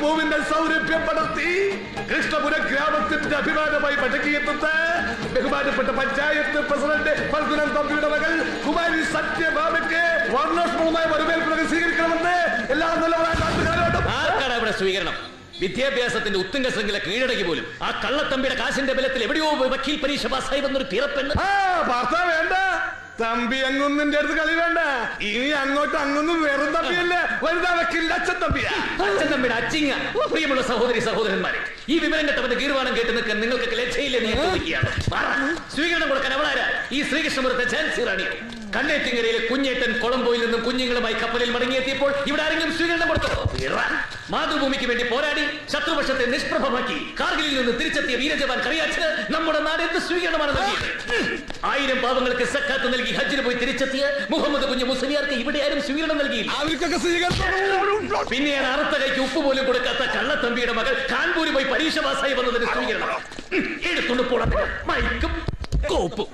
വധുവിന്റെ സൗരഭ്യപ്പെടുത്തി കൃഷ്ണപുര ഗ്രാമത്തിന്റെ അഭിമാനമായി മടങ്ങിയെത്തുന്ന ബഹുമാനപ്പെട്ട പഞ്ചായത്ത് പ്രസിഡന്റ് ഫൽഗുനൻ തമ്പിയുടെ മകൾ കുമാരി സത്യഭാമയ്ക്ക് വർണോഷ്മവുമായ വരവേൽപ്പ് സ്വീകരിക്കണമെന്ന് എല്ലാ ഇവിടെ സ്വീകരണം? വിദ്യാഭ്യാസത്തിന്റെ ഉത്തുംഗ ശൃംഖല കീഴടക്കി പോലും ആ കള്ളത്തമ്പിയുടെ കാശിന്റെ ബലത്തിൽ എവിടെയോ വക്കീൽ പരീക്ഷ പാസ്സായി വന്നൊരു പിറപ്പെണ്ണ്. ആ വേണ്ട. തമ്പി അങ്ങൊന്നിന്റെ അടുത്ത് കളി വേണ്ട. ഇനി അങ്ങോട്ട് അങ്ങൊന്നും വെറും തമ്പിയല്ലേ. വലുതാ വെക്കില്ല അച്ഛൻ തമ്പിയാ. അച്ഛൻ തമ്പിയുടെ അച്ചിങ്ങ. പ്രിയമുള്ള സഹോദരി സഹോദരന്മാരെ ഈ വിവരന്റെ തമ്മിൽ ഗീർവാണം കേട്ട് നിൽക്കാൻ നിങ്ങൾക്ക് ലക്ഷയില്ലേ ചോദിക്കുകയാണ്. പറ. സ്വീകരണം കൊടുക്കാൻ അവളാരാ? ഈ ശ്രീകൃഷ്ണപുരത്തെ ഝാൻസി റാണിയോ കണ്ണേറ്റിങ്കരയിലെ കുഞ്ഞേറ്റൻ കൊളംബോയിൽ നിന്നും കുഞ്ഞുങ്ങളുമായി കപ്പലിൽ മടങ്ങിയെത്തിയപ്പോൾ ഇവിടെ ആരെങ്കിലും സ്വീകരണം കൊടുത്തോ. മാതൃഭൂമിക്ക് വേണ്ടി പോരാടി ശത്രുപക്ഷത്തെ നിഷ്പ്രഭമാക്കി കാർഗിലിൽ നിന്ന് തിരിച്ചെത്തിയ വീരജവാൻ കറിയാച്ചത് നമ്മുടെ നാട് എന്ത് സ്വീകരണമാണ് നൽകിയത്? ആയിരം പാവങ്ങൾക്ക് സക്കാത്ത് നൽകി ഹജ്ജിന് പോയി തിരിച്ചെത്തിയ മുഹമ്മദ് കുഞ്ഞ് മുസ്ലിയാർക്ക് ഇവിടെ ആരും സ്വീകരണം നൽകിയില്ല. പിന്നെ പിന്നെയാണ് അറുത്ത കൈക്ക് ഉപ്പ് പോലും കൊടുക്കാത്ത കള്ളത്തമ്പിയുടെ മകൾ കാൺപൂരി പോയി പരീക്ഷ പാസ്സായി വന്നതിന് സ്വീകരണം. എടുത്തുണ്ട് എടുത്തുകൊണ്ട് പോണം മൈക്കും കോപ്പും.